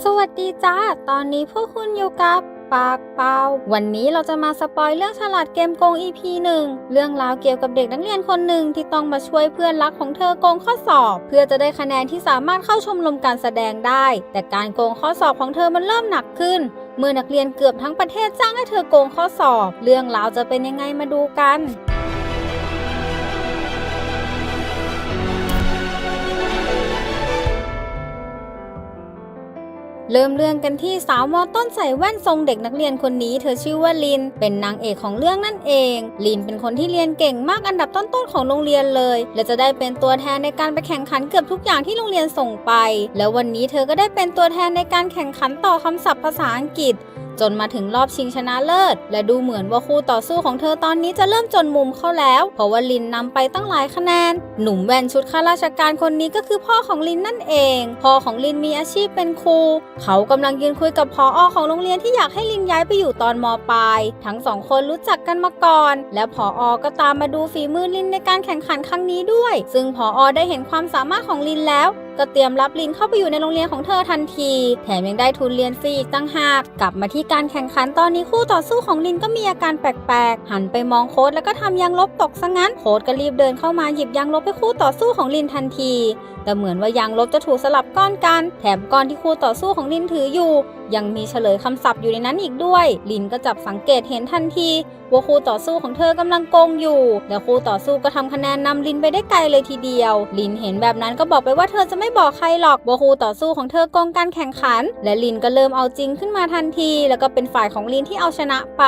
สวัสดีจ้า ตอนนี้พวกคุณอยู่กับปากเปล่าวันนี้เราจะมาสปอยเรื่องฉลาดเกมโกง EP หนึ่งเรื่องราวเกี่ยวกับเด็กนักเรียนคนหนึ่งที่ต้องมาช่วยเพื่อนรักของเธอโกงข้อสอบ เพื่อจะได้คะแนนที่สามารถเข้าชมรมการแสดงได้ แต่การโกงข้อสอบของเธอมันเริ่มหนักขึ้น เมื่อนักเรียนเกือบทั้งประเทศจ้างให้เธอโกงข้อสอบ เรื่องราวจะเป็นยังไงมาดูกัน เริ่มเรื่องกันที่สาวมอต้นใส่แว่นทรงเด็กนักเรียนคนนี้ เธอชื่อว่าลิน เป็นนางเอกของเรื่องนั่นเอง ลินเป็นคนที่เรียนเก่งมากอันดับต้นๆของโรงเรียนเลย และจะได้เป็นตัวแทนในการไปแข่งขันเกือบทุกอย่างที่โรงเรียนส่งไป แล้ววันนี้เธอก็ได้เป็นตัวแทนในการแข่งขันต่อคำศัพท์ภาษาอังกฤษ จนมาถึงรอบชิงชนะเลิศ และดูเหมือนว่าคู่ต่อสู้ของเธอตอนนี้จะเริ่มจนมุมเข้าแล้ว เพราะว่าลินนำไปตั้งหลายคะแนน หนุ่มแว่นชุดข้าราชการคนนี้ก็คือพ่อของลินนั่นเอง พ่อของลินมีอาชีพเป็นครู เขากำลังยืนคุยกับพออของโรงเรียนที่อยากให้ลินย้ายไปอยู่ตอนมปลาย ทั้งสองคนรู้จักกันมาก่อน และพออก็ตามมาดูฝีมือลินในการแข่งขันครั้งนี้ด้วย ซึ่งพออได้เห็นความสามารถของลินแล้ว ก็เตรียมรับลินเข้าไปอยู่ในโรงเรียนของเธอทันที แถมยังได้ทุนเรียนฟรีอีกตั้งหากกลับมาที่การแข่งขันตอนนี้คู่ต่อสู้ของลินก็มีอาการแปลกๆ หันไปมองโค้ดแล้วก็ทำยางลบตกซะงั้น โค้ดก็รีบเดินเข้ามาหยิบยางลบให้คู่ต่อสู้ของลินทันที แต่เหมือนว่ายางลบจะถูกสลับก้อนกัน แถมก้อนที่คู่ต่อสู้ของลินถืออยู่ ยังมีเฉลยคำศัพท์อยู่ในนั้นอีกด้วย ลินก็จับสังเกตเห็นทันทีว่าคู่ต่อสู้ของเธอกำลังโกงอยู่ แล้วคู่ต่อสู้ก็ทำคะแนนนำลินไปได้ไกลเลยทีเดียว ลินเห็นแบบนั้นก็บอกไปว่าเธอจะไม่บอกใครหรอกว่าคู่ต่อสู้ของเธอโกงการแข่งขัน และลินก็เริ่มเอาจริงขึ้นมาทันที แล้วก็เป็นฝ่ายของลินที่เอาชนะไป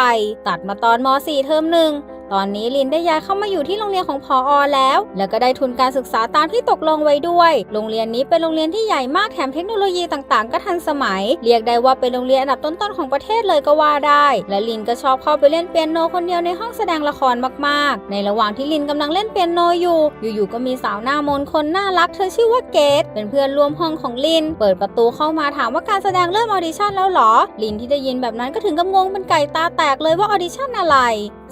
ตัดมาตอนม .4 เทอมหนึ่ง ตอนนี้ลินได้ย้ายเข้ามาอยู่ที่โรงเรียนของพออแล้ว แล้วก็ได้ทุนการศึกษาตามที่ตกลงไว้ด้วย โรงเรียนนี้เป็นโรงเรียนที่ใหญ่มากแถมเทคโนโลยีต่างๆ ก็ทันสมัย เรียกได้ว่าเป็นโรงเรียนอันดับต้นๆของประเทศเลยก็ว่าได้ และลินก็ชอบเข้าไปเล่นเปียโนคนเดียวในห้องแสดงละครมากๆ ในระหว่างที่ลินกำลังเล่นเปียโนอยู่ อยู่ๆก็มีสาวหน้ามนคนน่ารักเธอชื่อว่าเกดเป็นเพื่อนร่วมห้องของลิน เปิดประตูเข้ามาถามว่าการแสดงเริ่มออดิชั่นแล้วเหรอลินที่ได้ยินแบบนั้นก็ถึงกับงงเป็นไก่ตาแตกเลยว่าออดิชั่นอะไร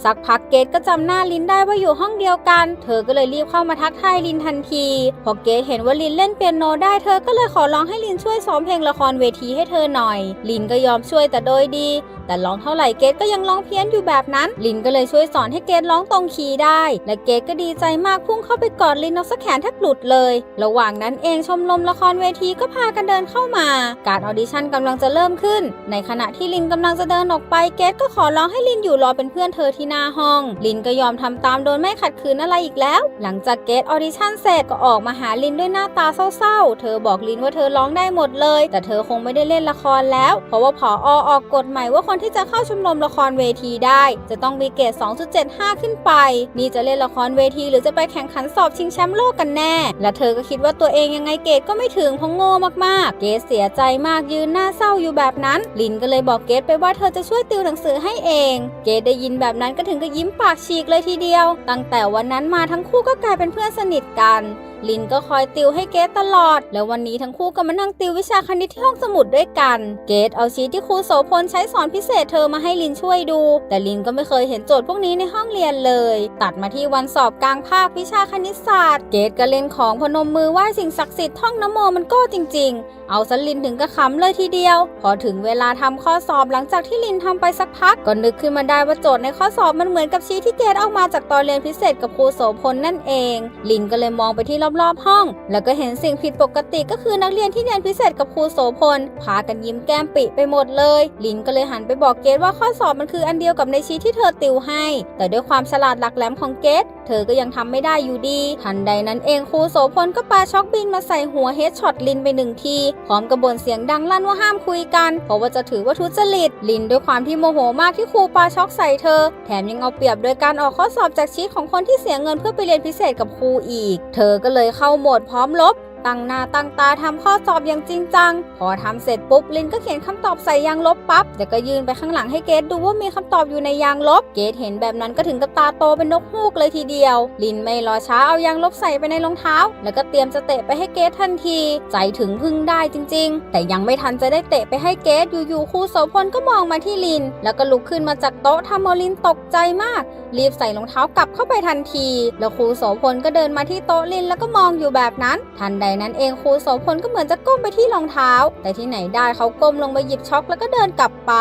สักพักเกดก็จำหน้าลินได้ว่าอยู่ห้องเดียวกัน เธอก็เลยรีบเข้ามาทักทายลินทันที พอเกดเห็นว่าลินเล่นเปียโนได้เธอก็เลยขอร้องให้ลินช่วยซ้อมเพลงละครเวทีให้เธอหน่อย ลินก็ยอมช่วยแต่โดยดี แต่ร้องเท่าไหร่เกดก็ยังร้องเพี้ยนอยู่แบบนั้น ลินก็เลยช่วยสอนให้เกดร้องตรงคีย์ได้ และเกดก็ดีใจมากพุ่งเข้าไปกอดลินเอาสักแขนแทบหลุดเลย ระหว่างนั้นเองชมรมละครเวทีก็พากันเดินเข้ามา การออดิชั่นกำลังจะเริ่มขึ้น ในขณะที่ลินกำลังจะเดินออกไปเกดก็ขอร้องให้ลินอยู่รอเป็นเพื่อนเธอที่หน้าห้องลินก็ยอมทำตามโดยไม่ขัดขืนอะไรอีกแล้ว หลังจากเกดออดิชั่นเสร็จก็ออกมาหาลินด้วยหน้าตาเศร้าๆ เธอบอกลินว่าเธอร้องได้หมดเลย แต่เธอคงไม่ได้เล่นละครแล้ว เพราะว่าผอออกกฎใหม่ว่าคนที่จะเข้าชมรมละครเวทีได้ จะต้องมีเกรด2.75 ขึ้นไป นี่จะเล่นละครเวที หรือจะไปแข่งขันสอบชิงแชมป์โลกกันแน่ และเธอก็คิดว่าตัวเองยังไงเกรดก็ไม่ถึงเพราะโง่มากๆ เกรดเสียใจมากยืนหน้าเศร้าอยู่แบบนั้น ลินก็เลยบอกเกรดไปว่าเธอจะช่วยติวหนังสือให้เอง เกรดได้ยินแบบนั้นก็ถึงกับยิ้มปปากฉีกเลยทีเดียว ตั้งแต่วันนั้นมาทั้งคู่ก็กลายเป็นเพื่อนสนิทกัน ลินก็คอยติวให้เกตตลอด แล้ววันนี้ทั้งคู่ก็มานั่งติววิชาคณิตที่ห้องสมุดด้วยกัน เกตเอาชีทที่ครูโสพลใช้สอนพิเศษเธอมาให้ลินช่วยดู แต่ลินก็ไม่เคยเห็นโจทย์พวกนี้ในห้องเรียนเลย ตัดมาที่วันสอบกลางภาควิชาคณิตศาสตร์ เกตก็เล่นของพนมมือไหว้สิ่งศักดิ์สิทธิ์ท่องนโมมันก็จริง ๆ เอาสลินถึงกระขำเลยทีเดียว พอถึงเวลาทำข้อสอบหลังจากที่ลินทำไปสักพักก็นึกขึ้นมาได้ว่าโจทย์ในข้อสอบมันเหมือนกับชีทที่เกตเอามาจากตอนเรียนพิเศษกับครูโสพลนั่นเอง ลินก็เลยมองไปที่รรอบๆห้อง แล้วก็เห็นสิ่งผิดปกติก็คือนักเรียนที่เรียนพิเศษกับครูโสพลพากันยิ้มแก้มปิไปหมดเลยลินก็เลยหันไปบอกเกตว่าข้อสอบมันคืออันเดียวกับในชีทที่เธอติวให้ แต่ด้วยความฉลาดหลักแหลมของเกตเธอก็ยังทำไม่ได้อยู่ดี ทันใดนั้นเองครูโสพลก็ปาช็อกบินมาใส่หัวเฮดช็อตลินไปหนึ่งทีพร้อมกระบ่นเสียงดังลั่นว่าห้ามคุยกัน เพราะว่าจะถือว่าทุจริตลินด้วยความที่โมโหมากที่ครูปาช็อกใส่เธอ แถมยังเอาเปรียบโดยการออกข้อสอบจากชีตของคนที่เสียเงินเพื่อไปเรียนพิเศษกับครูอีก เธอก็เลยเข้าโหมดพร้อมลบ ตั้งหน้าตั้งตาทำข้อสอบอย่างจริงจัง พอทำเสร็จปุ๊บลินก็เขียนคำตอบใส่ยางลบปั๊บแต่ก็ยืนไปข้างหลังให้เกดดูว่ามีคำตอบอยู่ในยางลบ เกดเห็นแบบนั้นก็ถึงกับตาโตเป็นนกฮูกเลยทีเดียว ลินไม่รอช้าเอายางลบใส่ไปในรองเท้า แล้วก็เตรียมจะเตะไปให้เกดทันที ใจถึงพึ่งได้จริง ๆ แต่ยังไม่ทันจะได้เตะไปให้เกดอยู่ๆครูโสพลก็มองมาที่ลิน แล้วก็ลุกขึ้นมาจากโต๊ะทำเอาลินตกใจมาก รีบใส่รองเท้ากลับเข้าไปทันที แล้วครูโสพลก็เดินมาที่โต๊ะลินแล้วก็มองอยู่แบบนั้นทันใดนั้นเองครูโสพลก็เหมือนจะก้มไปที่รองเท้า แต่ที่ไหนได้เขาก้มลงไปหยิบช็อกแล้วก็เดินกลับไป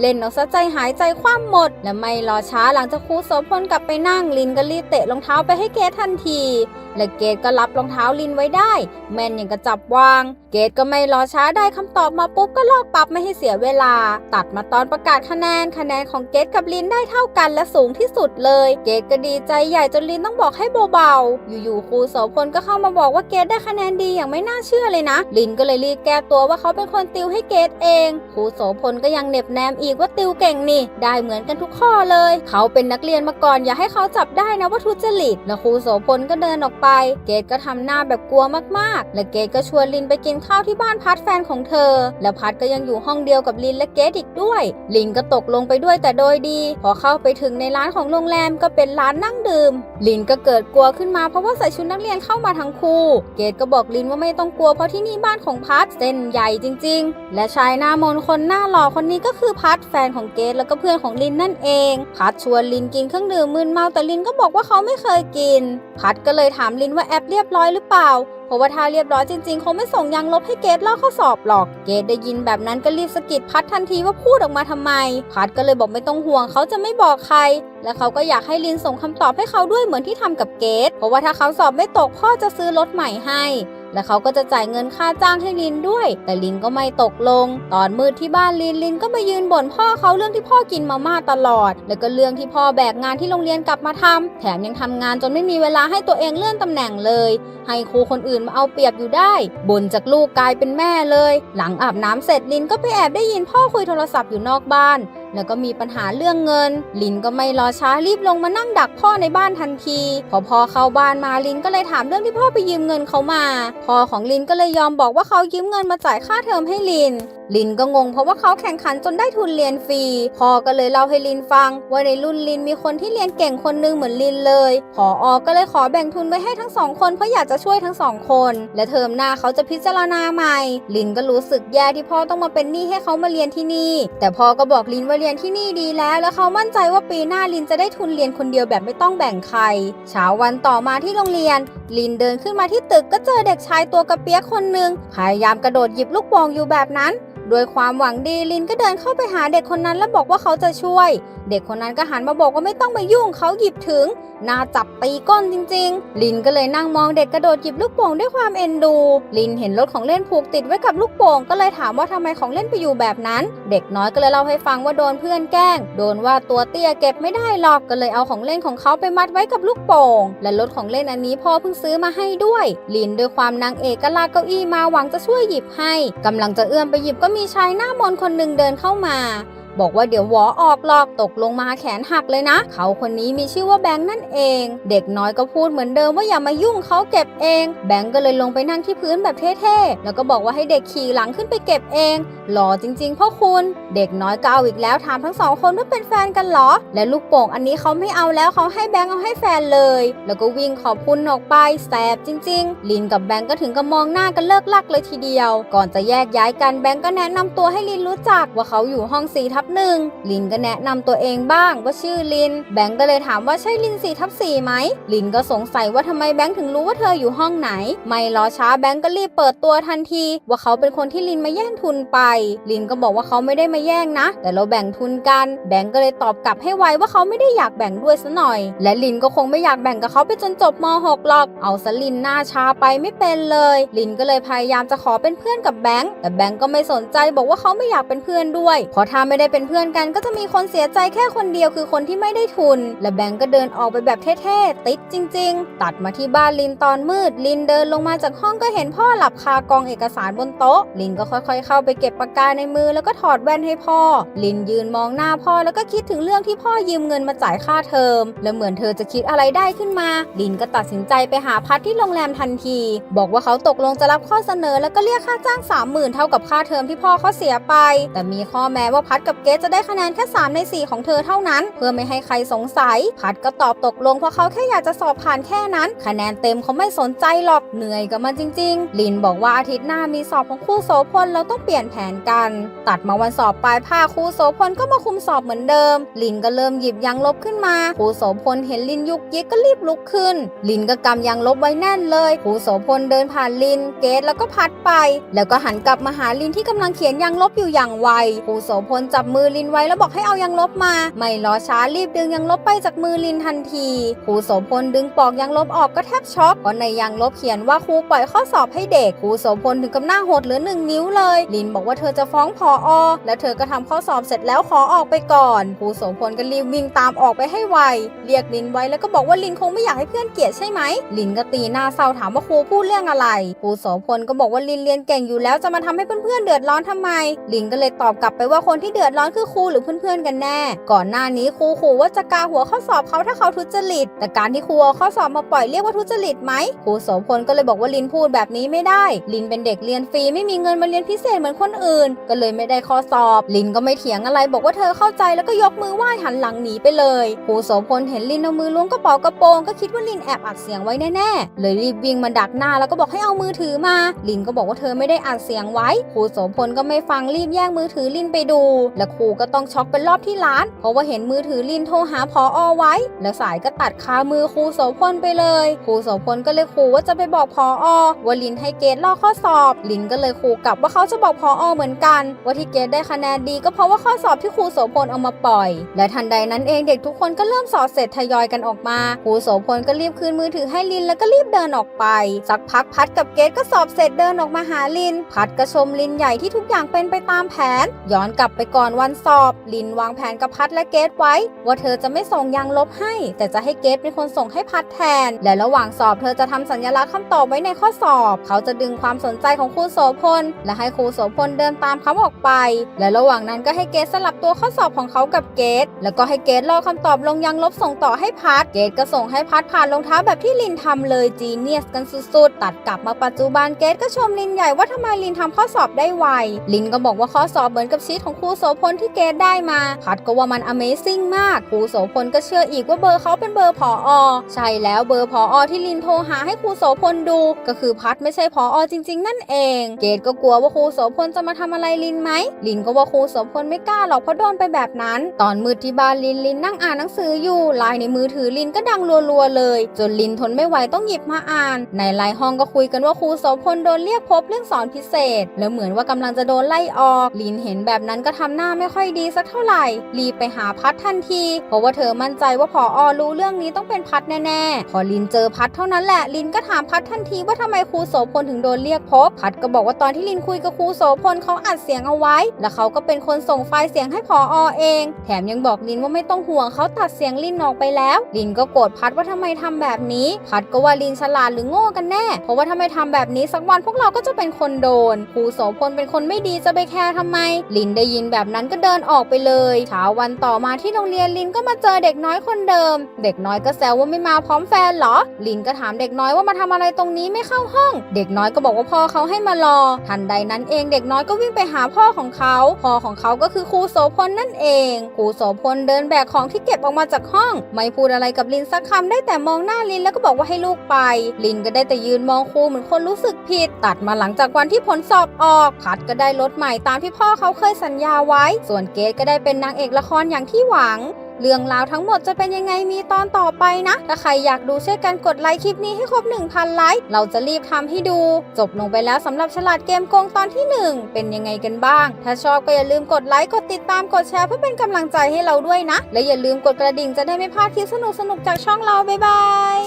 เล่นเอาซะใจหายใจคว่ำหมด และไม่รอช้าหลังจากครูโสพลกลับไปนั่งลินก็รีบเตะรองเท้าไปให้เกดทันที และเกดก็รับรองเท้าลินไว้ได้ แม่นอย่างกระจับวาง เกดก็ไม่รอช้าได้คำตอบมาปุ๊บก็ลอกปรับไม่ให้เสียเวลา ตัดมาตอนประกาศคะแนนคะแนนของเกดกับลินได้เท่ากันและสูงที่สุดเลย เกดก็ดีใจใหญ่จนลินต้องบอกให้เบาๆอยู่ๆครูโสพลก็เข้ามาบอกว่าเกดได้คะแนนดีอย่างไม่น่าเชื่อเลยนะ ลินก็เลยรีบแก้ตัวว่าเขาเป็นคนติวให้เกดเองครูโสพลก็ยังเหน็บแนมอีกว่าติวเก่งนี่ ได้เหมือนกันทุกข้อเลย เขาเป็นนักเรียนมาก่อนอย่าให้เขาจับได้นะว่าทุจริตแล้วครูโสพลก็เดินออกไป เกดก็ทำหน้าแบบกลัวมากๆ และเกดก็ชวนลินไปกินข้าวที่บ้านพัดแฟนของเธอ และพัดก็ยังอยู่ห้องเดียวกับลินและเกดอีกด้วย ลินก็ตกลงไปด้วยแต่โดยดี พอเข้าไปถึงในร้านของโรงแรมก็เป็นร้านนั่งดื่ม ลินก็เกิดกลัวขึ้นมาเพราะว่าใส่ชุดนักเรียนเข้ามาทั้งคู่ เกดก็บอกลินว่าไม่ต้องกลัวเพราะที่นี่บ้านของพัดเส้นใหญ่จริง ๆ และชายหน้ามนคนหน้าหล่อคนนี้ก็คือพัดแฟนของเกดแล้วก็เพื่อนของลินนั่นเองพัดชวนลินกินเครื่องดื่มมึนเมาแต่ลินก็บอกว่าเขาไม่เคยกิน พัดก็เลยถามลินว่าแอปเรียบร้อยหรือเปล่าเพราะว่าถ้าเรียบร้อยจริงๆ คงไม่ส่งยังลบให้เกดลอกข้อสอบหรอก เกดได้ยินแบบนั้นก็รีบสะกิดพัดทันทีว่าพูดออกมาทำไม พัดก็เลยบอกไม่ต้องห่วงเขาจะไม่บอกใคร และเขาก็อยากให้ลินส่งคำตอบให้เขาด้วยเหมือนที่ทำกับเกดเพราะว่าถ้าเขาสอบไม่ตกพ่อจะซื้อรถใหม่ให้ และเขาก็จะจ่ายเงินค่าจ้างให้ลินด้วย แต่ลินก็ไม่ตกลง ตอนมืดที่บ้านลินลินก็มายืนบ่นพ่อเขาเรื่องที่พ่อกินมาม่าตลอด แล้วก็เรื่องที่พ่อแบกงานที่โรงเรียนกลับมาทำแถมยังทำงานจนไม่มีเวลาให้ตัวเองเลื่อนตำแหน่งเลย ให้ครูคนอื่นมาเอาเปรียบอยู่ได้บ่นจากลูกกลายเป็นแม่เลย หลังอาบน้ำเสร็จลินก็ไปแอบได้ยินพ่อคุยโทรศัพท์อยู่นอกบ้าน แล้วก็มีปัญหาเรื่องเงิน ลินก็ไม่รอช้ารีบลงมานั่งดักพ่อในบ้านทันที พอพ่อเข้าบ้านมาลินก็เลยถามเรื่องที่พ่อไปยืมเงินเขามา พ่อของลินก็เลยยอมบอกว่าเขายืมเงินมาจ่ายค่าเทอมให้ลิน ลินก็งงเพราะว่าเขาแข่งขันจนได้ทุนเรียนฟรีพ่อก็เลยเล่าให้ลินฟัง ว่าในรุ่นลินมีคนที่เรียนเก่งคนหนึงเหมือนลินเลยพออก็เลยขอแบ่งทุนไว้ให้ทั้งสองคนเพราะอยากจะช่วยทั้งสองคน และเทอมหน้าเขาจะพิจารณาใหม่ ลินก็รู้สึกแย่ที่พ่อต้องมาเป็นหนี้ให้เขามาเรียนที่นี่ แต่พ่อก็บอกลินว่าเรียนที่นี่ดีแล้ว แล้วเขามั่นใจว่าปีหน้าลินจะได้ทุนเรียนคนเดียวแบบไม่ต้องแบ่งใคร เช้าวันต่อมาที่โรงเรียน ลินเดินขึ้นมาที่ตึกก็เจอเด็กชายตัวกระเปียกคนหนึ่งพยายามกระโดดหยิบลูกโป่งอยู่แบบนั้น ด้วยความหวังดีลินก็เดินเข้าไปหาเด็กคนนั้นแล้วบอกว่าเขาจะช่วย เด็กคนนั้นก็หันมาบอกว่าไม่ต้องมายุ่งเขาหยิบถึงน่าจับตีก้นจริง ๆ ลินก็เลยนั่งมองเด็กกระโดดหยิบลูกโป่งด้วยความเอ็นดู ลินเห็นรถของเล่นผูกติดไว้กับลูกโป่งก็เลยถามว่าทำไมของเล่นไปอยู่แบบนั้น เด็กน้อยก็เลยเล่าให้ฟังว่าโดนเพื่อนแกล้ง โดนว่าตัวเตี้ยเก็บไม่ได้หรอกก็เลยเอาของเล่นของเขาไปมัดไว้กับลูกโป่ง และรถของเล่นอันนี้พ่อเพิ่งซื้อมาให้ด้วย ลินด้วยความนางเอกก็ลากเก้าอี้มาหวังจะช่วยหยิบให้กำลังจะเอื้อมไปหยิบก็มีีชายหน้ามนคนหนึ่งเดินเข้ามา บอกว่าเดี๋ยวหวอออกหลอกตกลงมาแขนหักเลยนะ เขาคนนี้มีชื่อว่าแบงค์นั่นเอง เด็กน้อยก็พูดเหมือนเดิมว่าอย่ามายุ่งเขาเก็บเอง แบงค์ก็เลยลงไปนั่งที่พื้นแบบเท่ๆ แล้วก็บอกว่าให้เด็กขี่หลังขึ้นไปเก็บเอง หล่อจริง ๆพ่อคุณ เด็กน้อยก็เอาอีกแล้วถามทั้งสองคนว่าเป็นแฟนกันเหรอ และลูกโป่งอันนี้เขาไม่เอาแล้วเขาให้แบงค์เอาให้แฟนเลย แล้วก็วิ่งขอบคุณออกไปแสบจริง ๆ ลินกับแบงค์ก็ถึงกับมองหน้ากันเลิกลักเลยทีเดียว ก่อนจะแยกย้ายกันแบงค์ก็แนะนำตัวให้ลินรู้จักว่าเขาอยู่ห้อง4ทับหนึ่งลินก็แนะนำตัวเองบ้างว่าชื่อลิน แบงค์ก็เลยถามว่าใช่ลิน4ทับ4ไหมลินก็สงสัยว่าทำไมแบงค์ถึงรู้ว่าเธออยู่ห้องไหน ไม่รอช้าแบงค์ก็รีบเปิดตัวทันที ว่าเขาเป็นคนที่ลินมาแย่งทุนไป ลินก็บอกว่าเขาไม่ได้มาแย่งนะ แต่เราแบ่งทุนกัน แบงค์ก็เลยตอบกลับให้ไวว่าเขาไม่ได้อยากแบ่งด้วยซะหน่อย และลินก็คงไม่อยากแบ่งกับเขาไปจนจบม .6 หรอก เอาสลินหน้าชาไปไม่เป็นเลย ลินก็เลยพยายามจะขอเป็นเพื่อนกับแบงค์แต่แบงค์ก็ไม่สนใจบอกว่าเขาไม่อยากเป็นเพื่อนด้วยเพราะถ้าไม่ได้เป็นเพื่อนกันก็จะมีคนเสียใจแค่คนเดียวคือคนที่ไม่ได้ทุน และแบงค์ก็เดินออกไปแบบเท่ๆ ติดจริง ๆ ตัดมาที่บ้านลินตอนมืด ลินเดินลงมาจากห้องก็เห็นพ่อหลับคากองเอกสารบนโต๊ะ ลินก็ค่อยๆ เข้าไปเก็บปากกาในมือแล้วก็ถอดแว่นให้พ่อ ลินยืนมองหน้าพ่อแล้วก็คิดถึงเรื่องที่พ่อยืมเงินมาจ่ายค่าเทอม และเหมือนเธอจะคิดอะไรได้ขึ้นมา ลินก็ตัดสินใจไปหาพัดที่โรงแรมทันที บอกว่าเขาตกลงจะรับข้อเสนอ แล้วก็เรียกค่าจ้างสามหมื่นเท่ากับค่าเทอมที่พ่อเขาเสียไป แต่มีข้อแม้ว่าพัดกับเกรทจะได้คะแนนแค่ 3 ใน 4 ของเธอเท่านั้น เพื่อไม่ให้ใครสงสัย พัดก็ตอบตกลงเพราะเขาแค่อยากจะสอบผ่านแค่นั้น คะแนนเต็มเขาไม่สนใจหรอกเหนื่อยกับมันจริง ๆ ลินบอกว่าอาทิตย์หน้ามีสอบของครูโสพลเราต้องเปลี่ยนแผนกัน ตัดมาวันสอบปลายภาคครูโสพลก็มาคุมสอบเหมือนเดิม ลินก็เริ่มหยิบยางลบขึ้นมาครูโสพลเห็นลินยุกยิกก็รีบลุกขึ้น ลินก็กำยางลบไว้แน่นเลยครูโสพลเดินผ่านลิน เกตแล้วก็พัดไป แล้วก็หันกลับมาหาลินที่กำลังเขียนยางลบอยู่อย่างไวครูโสพลจับมือลินไว้แล้วบอกให้เอายางลบมา ไม่รอช้ารีบดึงยางลบไปจากมือลินทันทีครูโสพลดึงปอกยางลบออกก็แทบช็อกเพราะในยางลบเขียนว่าครูปล่อยข้อสอบให้เด็กครูโสพลถึงกับหน้าหดเหลือหนึ่งนิ้วเลย ลินบอกว่าเธอจะฟ้องพออและเธอก็ทำข้อสอบเสร็จแล้วขอออกไปก่อนครูโสพลก็รีบวิ่งตามออกไปให้ไวเรียกลินไว้แล้วก็บอกว่าลินคงไม่อยากให้เพื่อนเกลียดใช่ไหมลินก็ตีหน้าเศร้าถามว่าครูพูดเรื่องอะไรครูโสพลก็บอกว่าลินเรียนเก่งอยู่แล้วจะมาทำให้เพื่อนๆเดือดร้อนทำไม ลินก็เลยตอบกลับไปว่าคนที่เดือด้อนคือครูหรือเพื่อนๆกันแน่ ก่อนหน้านี้ครูขู่ว่าจะกาหัวข้อสอบเขาถ้าเขาทุจริต แต่การที่ครูเอาข้อสอบมาปล่อยเรียกว่าทุจริตไหมครูโสพลก็เลยบอกว่าลินพูดแบบนี้ไม่ได้ ลินเป็นเด็กเรียนฟรีไม่มีเงินมาเรียนพิเศษเหมือนคนอื่น ก็เลยไม่ได้ข้อสอบ ลินก็ไม่เถียงอะไร บอกว่าเธอเข้าใจแล้วก็ยกมือไหว้หันหลังหนีไปเลยครูโสพลเห็นลินเอามือล้วงกระเป๋ากระโปรงก็คิดว่าลินแอบอัดเสียงไว้แน่ๆเลยรีบวิ่งมาดักหน้าแล้วก็บอกให้เอามือถือมา ลินก็บอกว่าเธอไม่ได้อัดเสียงไว้ครูโสพลก็ไม่ฟังรีบแย่งมือถือลินไปดู และครูก็ต้องช็อกเป็นรอบที่ร้าน เพราะว่าเห็นมือถือลินโทรหาพออไว้ แล้วสายก็ตัดคามือครูโสพลไปเลย ครูโสพลก็เลยขู่ว่าจะไปบอกพออว่าลินให้เกรดลอกข้อสอบ ลินก็เลยขู่กลับว่าเขาจะบอกพออเหมือนกัน ว่าที่เกรดได้คะแนนดีก็เพราะว่าข้อสอบที่ครูโสพลเอามาปล่อย และทันใดนั้นเองเด็กทุกคนก็เริ่มสอบเสร็จทยอยกันออกมา ครูโสพลก็รีบคืนมือถือให้ลินแล้วก็รีบเดินออกไป สักพักพัดกับเกรดก็สอบเสร็จเดินออกมาหาลิน พัดก็ชมลินใหญ่ที่ทุกอย่างเป็นไปตามแผน ย้อนกลับไปก่อนวันสอบ ลินวางแผนกับพัดและเกรดไว้ ว่าเธอจะไม่ส่งยางลบให้ แต่จะให้เกรดเป็นคนส่งให้พัดแทน และระหว่างสอบเธอจะทำสัญลักษณ์คำตอบไว้ในข้อสอบ เขาจะดึงความสนใจของครูโสพล และให้ครูโสพลเดินตามเขาออกไป และระหว่างนั้นก็ให้เกรดสลับตัวข้อสอบของเขากับเกรดแล้วก็ให้เกรดลอกคำตอบลงยางลบส่งต่อให้พัด เกรดก็ส่งให้พัดผ่านรองเท้าแบบที่ลินทำเลยจีเนียสกันสุดๆตัดกลับมาปัจจุบันเกรดก็ชมลินใหญ่ว่าทำไมลินทำข้อสอบได้ไวลินก็บอกว่าข้อสอบเหมือนกับชีตของครูโสพลที่เกรดได้มาพัดก็ว่ามัน Amazing มาก ครูโสพลก็เชื่ออีกว่าเบอร์เขาเป็นเบอร์ผออใช่แล้วเบอร์ผออที่ลินโทรหาให้ครูโสพลดู ก็คือพัดไม่ใช่ผออจริง ๆ นั่นเอง เกดก็กลัวว่าครูโสพลจะมาทำอะไรลินไหมลินก็ว่าครูโสพลไม่กล้าหรอกเพราะโดนไปแบบนั้น ตอนมืดที่บ้านลินลินนั่งอ่านหนังสืออยู่ไลน์ในมือถือลินก็ดังรัวๆเลย จนลินทนไม่ไหวต้องหยิบมาอ่าน ในไลน์ห้องก็คุยกันว่าครูโสพลโดนเรียกพบเรื่องสอนพิเศษ แล้วเหมือนว่ากำลังจะโดนไล่ออก ลินเห็นแบบนั้นก็ทำหน้าไม่ค่อยดีสักเท่าไหร่ รีบไปหาพัดทันที เพราะว่าเธอมั่นใจว่าพออรู้เรื่องนี้ต้องเป็นพัดแน่ๆ พอลินเจอพัดเท่านั้นแหละ ลินก็ถามพัดทันทีว่าทำไมครูโสพลถึงโดนเรียกพบ พัดก็บอกว่าตอนที่ลินคุยกับครูโสพลเขาอัดเสียงเอาไว้ แล้วเขาก็เป็นคนส่งไฟล์เสียงให้พออเอง แถมยังบอกลินว่าไม่ต้องห่วงเขาตัดเสียงลินออกไปแล้ว ลินก็โกรธพัดว่าทำไมทำแบบนี้ พัดก็ว่าลินฉลาดหรือโง่กันแน่ เพราะว่าถ้าไม่ทำแบบนี้สักวันพวกเราก็จะเป็นคนโดน ครูโสพลเป็นคนไม่ดีจะไปแคร์ทำไม ลินได้ยินแบบนั้นก็เดินออกไปเลยเช้าวันต่อมาที่โรงเรียนลินก็มาเจอเด็กน้อยคนเดิม เด็กน้อยก็แซวว่าไม่มาพร้อมแฟนเหรอ ลินก็ถามเด็กน้อยว่ามาทำอะไรตรงนี้ไม่เข้าห้อง เด็กน้อยก็บอกว่าพ่อเขาให้มารอ ทันใดนั้นเองเด็กน้อยก็วิ่งไปหาพ่อของเขาพ่อของเขาก็คือครูโสพลนั่นเองครูโสพลเดินแบกของที่เก็บออกมาจากห้อง ไม่พูดอะไรกับลินสักคำได้แต่มองหน้าลินแล้วก็บอกว่าให้ลูกไป ลินก็ได้แต่ยืนมองครูเหมือนคนรู้สึกผิด ตัดมาหลังจากวันที่ผลสอบออกพัดก็ได้รถใหม่ตามที่พ่อเขาเคยสัญญาไว้ส่วนเกดก็ได้เป็นนางเอกละครอย่างที่หวัง เรื่องราวทั้งหมดจะเป็นยังไงมีตอนต่อไปนะ ถ้าใครอยากดูช่วยกันกดไลค์คลิปนี้ให้ครบ 1,000 ไลค์ เราจะรีบทำให้ดู จบลงไปแล้วสำหรับฉลาดเกมโกงตอนที่ 1 เป็นยังไงกันบ้าง ถ้าชอบก็อย่าลืมกดไลค์ กดติดตาม กดแชร์เพื่อเป็นกำลังใจให้เราด้วยนะ และอย่าลืมกดกระดิ่งจะได้ไม่พลาดคลิปสนุกๆจากช่องเรา บ๊ายบาย